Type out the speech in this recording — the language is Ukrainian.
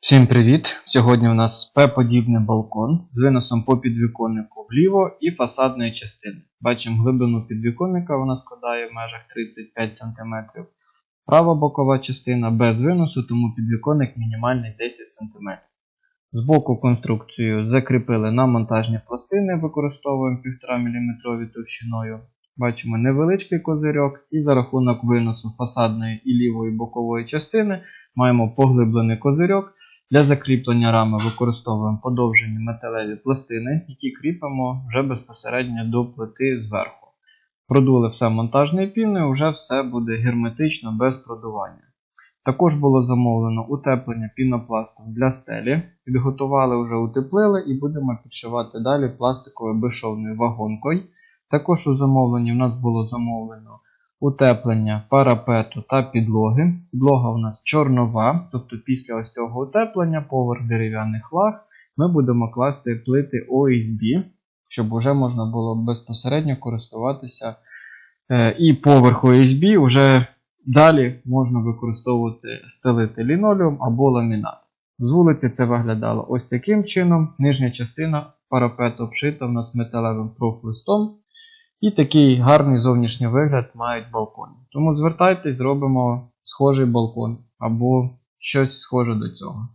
Всім привіт! Сьогодні у нас П-подібний балкон з виносом по підвіконнику вліво і фасадної частини. Бачимо глибину підвіконника, вона складає в межах 35 см. Права бокова частина без виносу, тому підвіконник мінімальний 10 см. Збоку конструкцію закріпили на монтажні пластини, використовуємо 1,5 мм товщиною. Бачимо невеличкий козирьок, і за рахунок виносу фасадної і лівої бокової частини маємо поглиблений козирьок. Для закріплення рами використовуємо подовжені металеві пластини, які кріпимо вже безпосередньо до плити зверху. Продули все монтажною піною, вже все буде герметично без продування. Також було замовлено утеплення пінопластом для стелі. Підготували, вже утеплили і будемо підшивати далі пластиковою безшовною вагонкою. Також у замовленні в нас було замовлено утеплення парапету та підлоги. Підлога у нас чорнова, тобто після ось цього утеплення, поверх дерев'яних лаг, ми будемо класти плити OSB, щоб вже можна було безпосередньо користуватися. Е, І поверх OSB вже далі можна використовувати стелити лінолеум або ламінат. З вулиці це виглядало ось таким чином. Нижня частина парапету обшита в нас металевим профлистом. І такий гарний зовнішній вигляд мають балкони. Тому звертайтесь, зробимо схожий балкон або щось схоже до цього.